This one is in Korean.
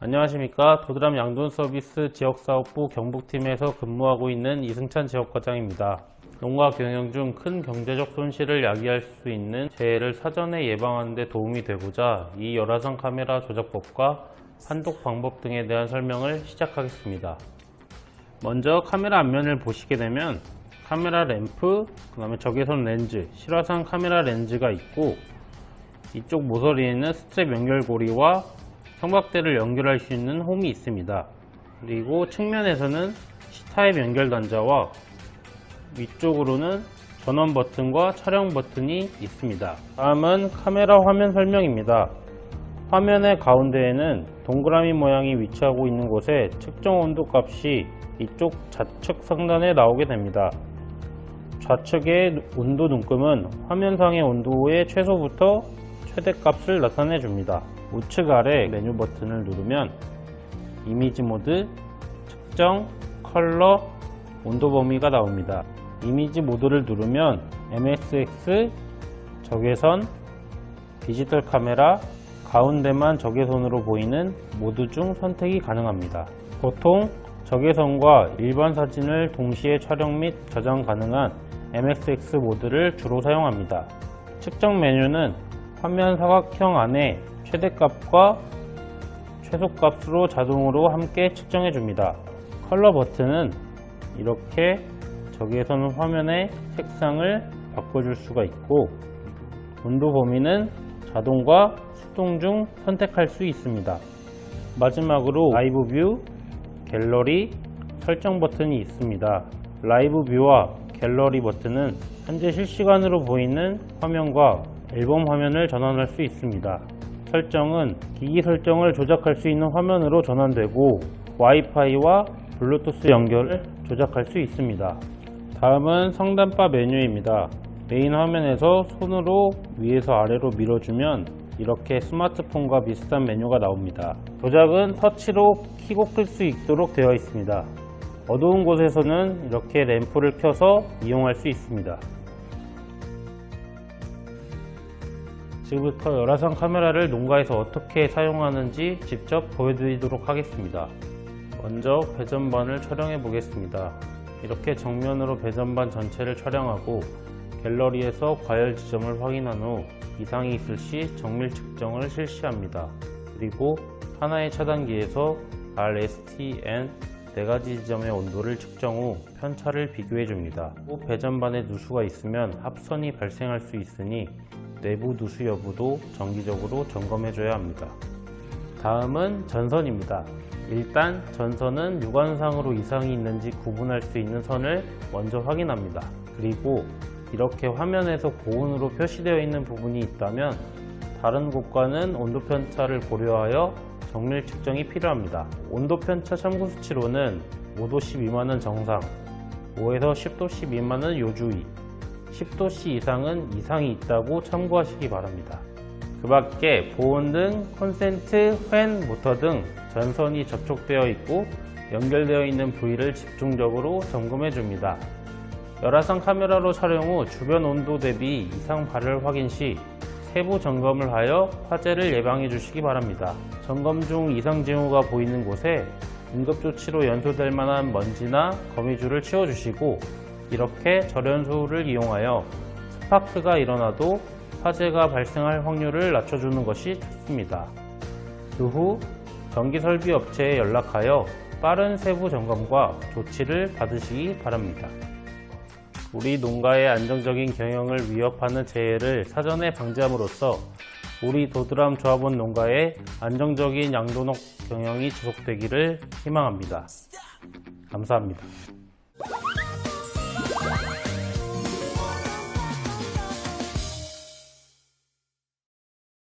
안녕하십니까 도드람 양돈 서비스 지역사업부 경북팀에서 근무하고 있는 이승찬 지역과장입니다. 농가 경영 중 큰 경제적 손실을 야기할 수 있는 재해를 사전에 예방하는 데 도움이 되고자 이 열화상 카메라 조작법과 판독 방법 등에 대한 설명을 시작하겠습니다. 먼저 카메라 앞면을 보시게 되면 카메라 램프, 그 다음에 적외선 렌즈, 실화상 카메라 렌즈가 있고 이쪽 모서리에는 스트랩 연결고리와 형박대를 연결할 수 있는 홈이 있습니다. 그리고 측면에서는 C타입 연결 단자와 위쪽으로는 전원 버튼과 촬영 버튼이 있습니다. 다음은 카메라 화면 설명입니다. 화면의 가운데에는 동그라미 모양이 위치하고 있는 곳에 측정 온도 값이 이쪽 좌측 상단에 나오게 됩니다. 좌측의 온도 눈금은 화면상의 온도의 최소부터 최대값을 나타내 줍니다. 우측 아래 메뉴 버튼을 누르면 이미지 모드, 측정, 컬러, 온도 범위가 나옵니다. 이미지 모드를 누르면 MSX, 적외선, 디지털 카메라, 가운데만 적외선으로 보이는 모드 중 선택이 가능합니다. 보통 적외선과 일반 사진을 동시에 촬영 및 저장 가능한 MSX 모드를 주로 사용합니다. 측정 메뉴는 화면 사각형 안에 최대값과 최소값으로 자동으로 함께 측정해 줍니다. 컬러 버튼은 이렇게 적외선 화면의 색상을 바꿔줄 수가 있고 온도 범위는 자동과 수동 중 선택할 수 있습니다. 마지막으로 라이브 뷰, 갤러리, 설정 버튼이 있습니다. 라이브 뷰와 갤러리 버튼은 현재 실시간으로 보이는 화면과 앨범 화면을 전환할 수 있습니다. 설정은 기기 설정을 조작할 수 있는 화면으로 전환되고 와이파이와 블루투스 연결을 조작할 수 있습니다. 다음은 상단바 메뉴입니다. 메인 화면에서 손으로 위에서 아래로 밀어주면 이렇게 스마트폰과 비슷한 메뉴가 나옵니다. 조작은 터치로 키고 끌수 있도록 되어 있습니다. 어두운 곳에서는 이렇게 램프를 켜서 이용할 수 있습니다. 지금부터 열화상 카메라를 농가에서 어떻게 사용하는지 직접 보여드리도록 하겠습니다. 먼저 배전반을 촬영해 보겠습니다. 이렇게 정면으로 배전반 전체를 촬영하고 갤러리에서 과열 지점을 확인한 후 이상이 있을 시 정밀 측정을 실시합니다. 그리고 하나의 차단기에서 RSTN 네 가지 지점의 온도를 측정 후 편차를 비교해 줍니다. 또 배전반에 누수가 있으면 합선이 발생할 수 있으니 내부 누수 여부도 정기적으로 점검해 줘야 합니다. 다음은 전선입니다. 일단 전선은 유관상으로 이상이 있는지 구분할 수 있는 선을 먼저 확인합니다. 그리고 이렇게 화면에서 고온으로 표시되어 있는 부분이 있다면 다른 곳과는 온도 편차를 고려하여 정밀 측정이 필요합니다. 온도 편차 참고 수치로는 5도씨 미만은 정상, 5에서 10도씨 미만은 요주의, 10도씨 이상은 이상이 있다고 참고하시기 바랍니다. 그 밖에 보온 등 콘센트, 팬, 모터 등 전선이 접촉되어 있고 연결되어 있는 부위를 집중적으로 점검해 줍니다. 열화상 카메라로 촬영 후 주변 온도 대비 이상 발열 확인 시 세부 점검을 하여 화재를 예방해 주시기 바랍니다. 점검 중 이상 징후가 보이는 곳에 응급조치로 연소될 만한 먼지나 거미줄을 치워주시고 이렇게 절연소를 이용하여 스파크가 일어나도 화재가 발생할 확률을 낮춰주는 것이 좋습니다. 그 후 전기설비 업체에 연락하여 빠른 세부 점검과 조치를 받으시기 바랍니다. 우리 농가의 안정적인 경영을 위협하는 재해를 사전에 방지함으로써 우리 도드람 조합원 농가의 안정적인 양도농 경영이 지속되기를 희망합니다. 감사합니다.